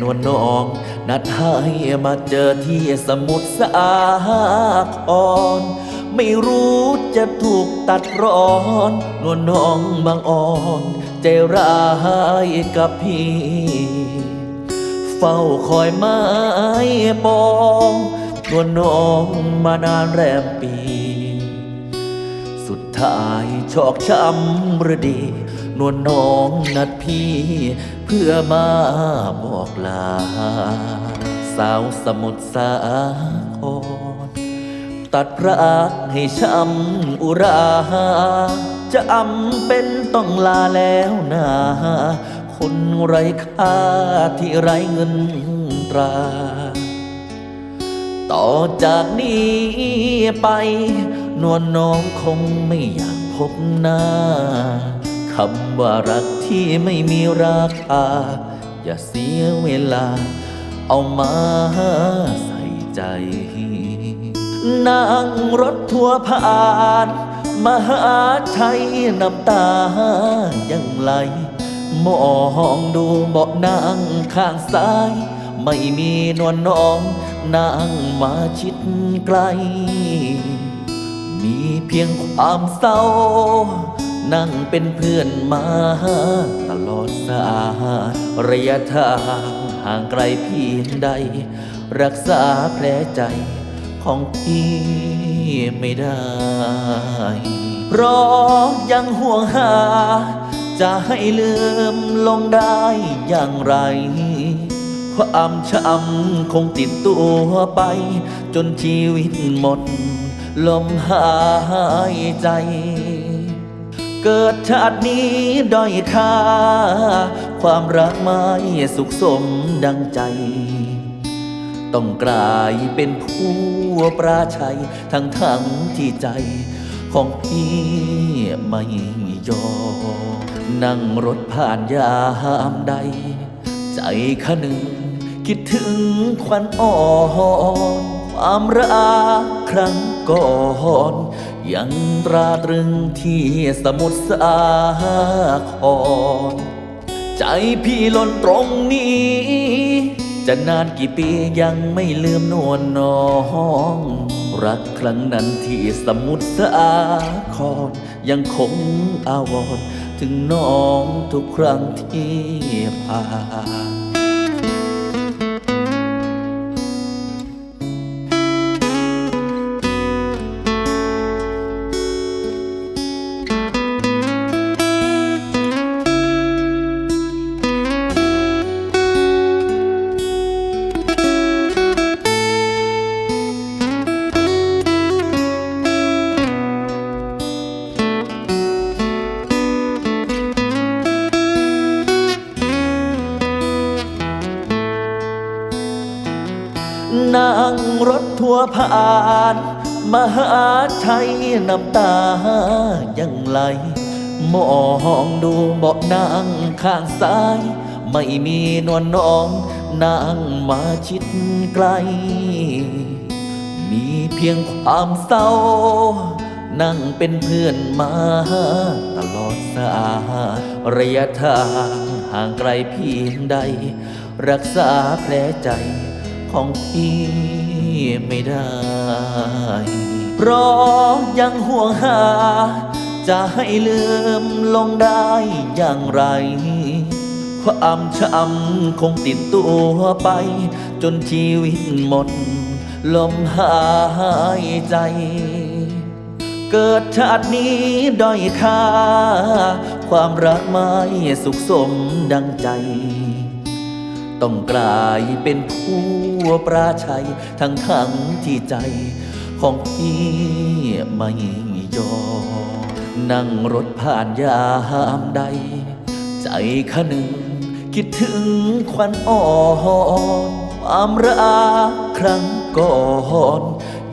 นวลน้อง นัดให้มาเจอที่สมุทรสาครไม่รู้จะถูกตัดร้อน นวลน้องบางอ่อน ใจร้ายกับพี่ เฝ้าคอยไม้ปองนวลน้องมานานแรมปี สุดท้ายชอกช้ำระดี นวลน้องนัดพี่ เพื่อมาบอกลา สาวสมุทรสาครตัดพระอักให้ช้ำอุรา จะอำเป็นต้องลาแล้วนาคนไร้ค่าที่ไร้เงินตรา ต่อจากนี้ไป นวลน้องคงไม่อยากพบหน้า คำว่ารักที่ไม่มีราคา อย่าเสียเวลา เอามาใส่ใจ นั่งรถทัวร์ผ่าน มหาชัยน้ำตายังไหล มองดูเบาะนั่งข้างซ้าย ไม่มีนวลน้องนั่งมาชิดไกล มีเพียงความเศร้า นั่งเป็นเพื่อนมาตลอดสายระยะทางห่างไกลเพียงใด รักษาแผลใจของพี่ไม่ได้ เพราะยังห่วงหา จะให้ลืมลงได้อย่างไร ความช้ำคงติดตัวไป จนชีวิตหมด ลมหายใจ เกิดชาตินี้ด้อยค่า ความรักไม่สุขสมดังใจ ต้องกลายเป็นผู้ปราชัย ทั้งทั้งที่ใจของพี่ไม่ยอมนั่งรถผ่านยามใด ใจขะหนึ่งคิดถึงควันอ่อน ความรักครั้งก่อนยังตราตรึงที่สมุทรสาคร ใจพี่หล่นตรงนี้ จะนานกี่ปียังไม่ลืมนวลน้อง รักครั้งนั้นที่สมุทรสาคร ยังคงอาวรณ์ถึงน้องทุกครั้งที่ผ่าน งรถทัวร์ผ่าน มหาชัยน้ำตายังไหล มองดูเบาะนั่งข้างซ้าย ไม่มีนวลน้องนั่งมาชิดไกล มีเพียงความเศร้า นั่งเป็นเพื่อนมาตลอดสาระยะทางห่างไกลเพียงใด รักษาแผลใจ ของพี่ไม่ได้ เพราะยังห่วงหา จะให้ลืมลงได้อย่างไร ความช้ำคงติดตัวไป จนชีวิตหมด ลมหายใจเกิดชาตินี้ด้อยค่า ความรักไม่สุขสมดังใจ ต้องกลายเป็นผู้ปราชัย ทั้งทั้งที่ใจของพี่ไม่ยอมนั่งรถผ่านยามใด ใจขะหนึ่งคิดถึงควันอ่อนความรักครั้งก่อน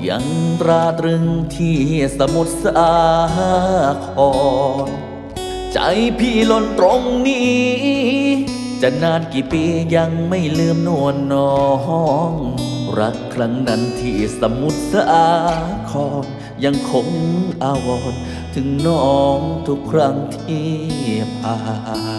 ยังตราตรึงที่สมุทรสาครใจพี่หล่นตรงนี้ จะนานกี่ปียังไม่ลืมนวลน้อง รักครั้งนั้นที่สมุทรสาครยังคงอาวรถึงน้องทุกครั้งที่ผ่าน